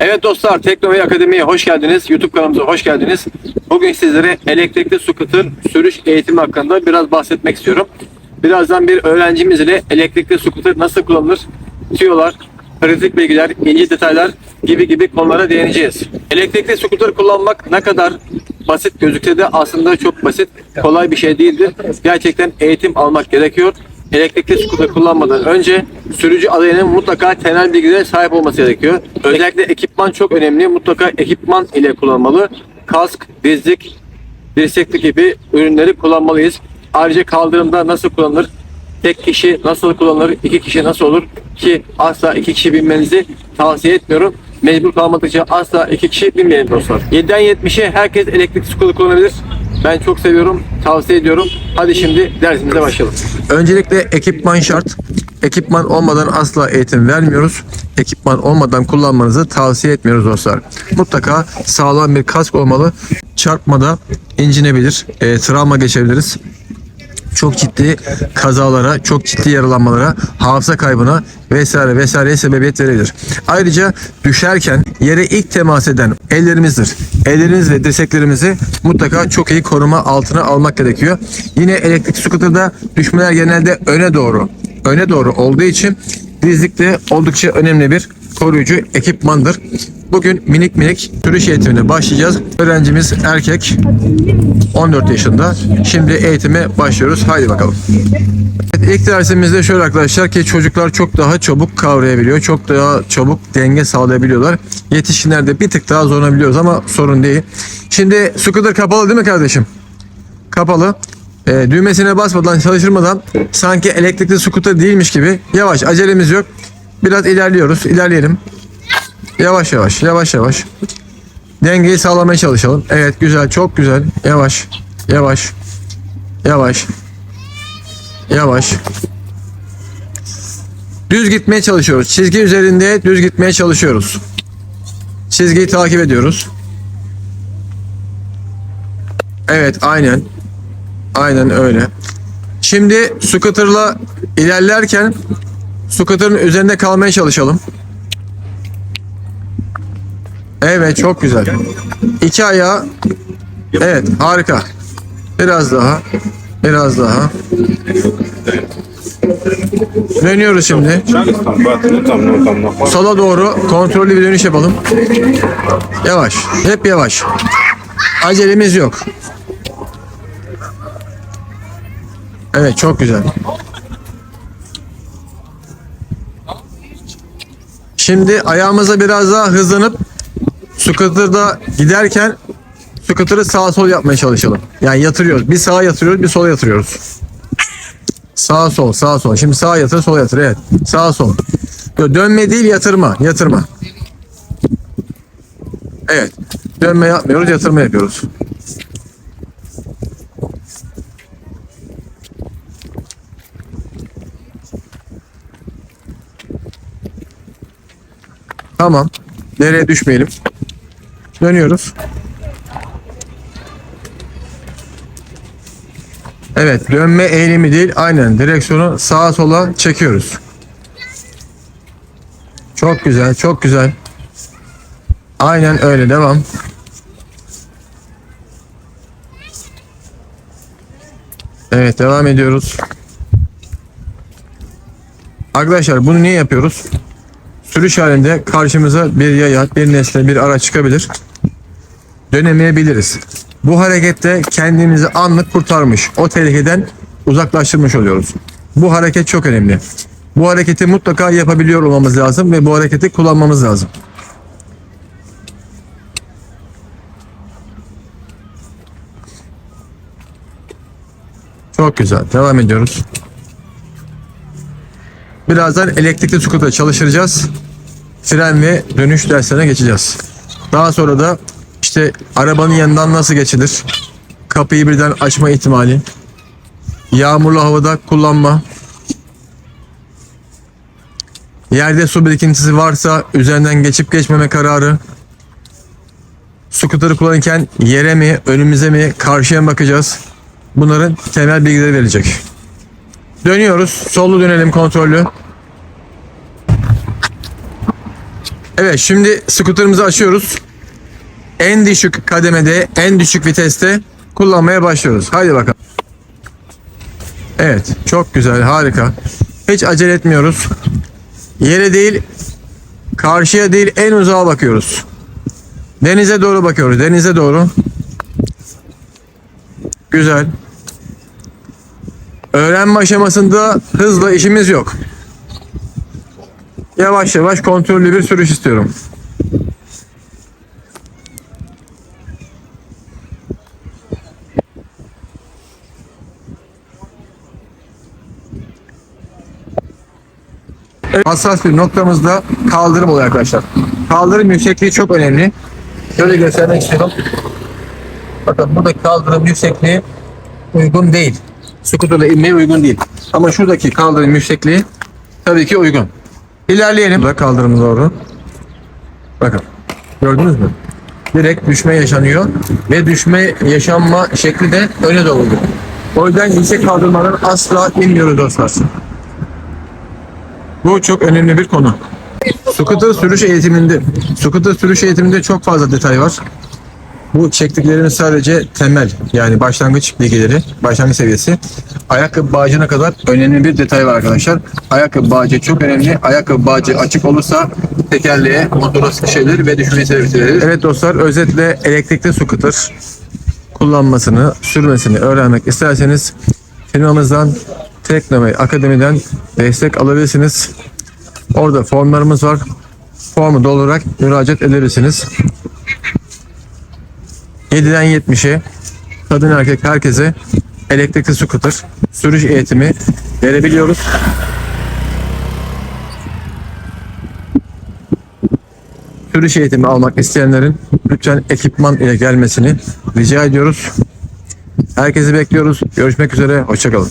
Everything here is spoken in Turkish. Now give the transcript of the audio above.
Evet dostlar Teknovi Akademi'ye hoş geldiniz. YouTube kanalımıza hoş geldiniz. Bugün sizlere elektrikli scooter sürüş eğitimi hakkında biraz bahsetmek istiyorum. Birazdan bir öğrencimiz ile elektrikli scooter nasıl kullanılır, tüyolar, pratik bilgiler, ince detaylar gibi gibi konulara değineceğiz. Elektrikli scooter kullanmak ne kadar basit gözükse de aslında çok basit, kolay bir şey değildir. Gerçekten eğitim almak gerekiyor. Elektrikli scooter kullanmadan önce sürücü adayının mutlaka temel bilgilere sahip olması gerekiyor. Özellikle ekipman çok önemli. Mutlaka ekipman ile kullanmalı. Kask, dizlik, dirsekli gibi ürünleri kullanmalıyız. Ayrıca kaldırımda nasıl kullanılır? Tek kişi nasıl kullanılır? iki kişi nasıl olur? Ki asla iki kişi binmenizi tavsiye etmiyorum. Mecbur kalmadıkça asla iki kişi binmeyin dostlar. 7'den 70'e herkes elektrikli scooter kullanabilir. Ben çok seviyorum, tavsiye ediyorum. Hadi şimdi dersimize başlayalım. Öncelikle ekipman şart. Ekipman olmadan asla eğitim vermiyoruz. Ekipman olmadan kullanmanızı tavsiye etmiyoruz dostlar. Mutlaka sağlam bir kask olmalı. Çarpmada incinebilir, e, travma geçebiliriz çok ciddi kazalara, çok ciddi yaralanmalara, hafıza kaybına vesaire vesaireye sebebiyet verebilir. Ayrıca düşerken yere ilk temas eden ellerimizdir. Ellerimiz ve dirseklerimizi mutlaka çok iyi koruma altına almak gerekiyor. Yine elektrik scooter'da düşmeler genelde öne doğru, öne doğru olduğu için dizlik de oldukça önemli bir koruyucu ekipmandır. Bugün minik minik sürüş eğitimine başlayacağız. Öğrencimiz erkek 14 yaşında. Şimdi eğitime başlıyoruz. Haydi bakalım. Evet, ilk dersimizde şöyle arkadaşlar ki çocuklar çok daha çabuk kavrayabiliyor. Çok daha çabuk denge sağlayabiliyorlar. Yetişkinlerde bir tık daha zorlanabiliyoruz ama sorun değil. Şimdi scooter kapalı değil mi kardeşim? Kapalı. Ee, düğmesine basmadan çalıştırmadan sanki elektrikli scooter değilmiş gibi yavaş acelemiz yok. Biraz ilerliyoruz. İlerleyelim. Yavaş yavaş yavaş yavaş. Dengeyi sağlamaya çalışalım. Evet güzel çok güzel. Yavaş yavaş yavaş yavaş. Düz gitmeye çalışıyoruz. Çizgi üzerinde düz gitmeye çalışıyoruz. Çizgiyi takip ediyoruz. Evet aynen. Aynen öyle. Şimdi scooter'la ilerlerken scooter'ın üzerinde kalmaya çalışalım. Evet çok güzel. İki ayağı. Evet harika. Biraz daha. Biraz daha. Dönüyoruz şimdi. Sola doğru kontrollü bir dönüş yapalım. Yavaş. Hep yavaş. Acelemiz yok. Evet çok güzel. Şimdi ayağımıza biraz daha hızlanıp scooter'da giderken scooter'ı sağa sol yapmaya çalışalım. Yani yatırıyoruz. Bir sağa yatırıyoruz, bir sola yatırıyoruz. Sağ sol, sağ sol. Şimdi sağa yatır, sola yatır. Evet. Sağ sol. Yo, Dönme değil, yatırma. Yatırma. Evet. Dönme yapmıyoruz, yatırma yapıyoruz. Tamam. Nereye düşmeyelim. Dönüyoruz. Evet, dönme eğilimi değil, aynen direksiyonu sağa sola çekiyoruz. Çok güzel, çok güzel. Aynen öyle, devam. Evet, devam ediyoruz. Arkadaşlar bunu niye yapıyoruz? Sürüş halinde karşımıza bir yaya, bir nesne, bir araç çıkabilir. Dönemeyebiliriz. Bu harekette kendimizi anlık kurtarmış, o tehlikeden uzaklaştırmış oluyoruz. Bu hareket çok önemli. Bu hareketi mutlaka yapabiliyor olmamız lazım ve bu hareketi kullanmamız lazım. Çok güzel. Devam ediyoruz. Birazdan elektrikli scooter çalıştıracağız. Fren ve dönüş derslerine geçeceğiz. Daha sonra da işte arabanın yanından nasıl geçilir? Kapıyı birden açma ihtimali. Yağmurlu havada kullanma. Yerde su birikintisi varsa üzerinden geçip geçmeme kararı. Scooter'ı kullanırken yere mi, önümüze mi, karşıya mı bakacağız? Bunların temel bilgileri verecek. Dönüyoruz. Sollu dönelim kontrollü. Evet şimdi skuterımızı açıyoruz. En düşük kademede, en düşük viteste kullanmaya başlıyoruz. Haydi bakalım. Evet, çok güzel, harika. Hiç acele etmiyoruz. Yere değil, karşıya değil, en uzağa bakıyoruz. Denize doğru bakıyoruz, denize doğru. Güzel. Öğrenme aşamasında hızla işimiz yok. Yavaş yavaş kontrollü bir sürüş istiyorum. Evet, hassas bir noktamızda kaldırım oluyor arkadaşlar. Kaldırım yüksekliği çok önemli. Şöyle göstermek istiyorum. Bakın buradaki kaldırım yüksekliği uygun değil. Skuterla inmeye uygun değil. Ama şuradaki kaldırım yüksekliği tabii ki uygun. İlerleyelim. Burada kaldırım doğru. Bakın. Gördünüz mü? Direkt düşme yaşanıyor ve düşme yaşanma şekli de öne doğru. O yüzden yüksek kaldırmadan asla inmiyoruz dostlar. Bu çok önemli bir konu. Scooter sürüş eğitiminde, scooter sürüş eğitiminde çok fazla detay var. Bu çektiklerimiz sadece temel yani başlangıç bilgileri, başlangıç seviyesi. Ayakkabı bağcına kadar önemli bir detay var arkadaşlar. Ayakkabı bağcı çok önemli. Ayakkabı bağcı açık olursa tekerleğe, motora sıkışabilir ve düşmeyi sebep Evet dostlar özetle elektrikli scooter kullanmasını, sürmesini öğrenmek isterseniz firmamızdan Teknomay Akademi'den destek alabilirsiniz. Orada formlarımız var. Formu doldurarak müracaat edebilirsiniz. 7'den 70'e kadın erkek herkese elektrikli scooter sürüş eğitimi verebiliyoruz. Sürüş eğitimi almak isteyenlerin lütfen ekipman ile gelmesini rica ediyoruz. Herkesi bekliyoruz. Görüşmek üzere. Hoşçakalın.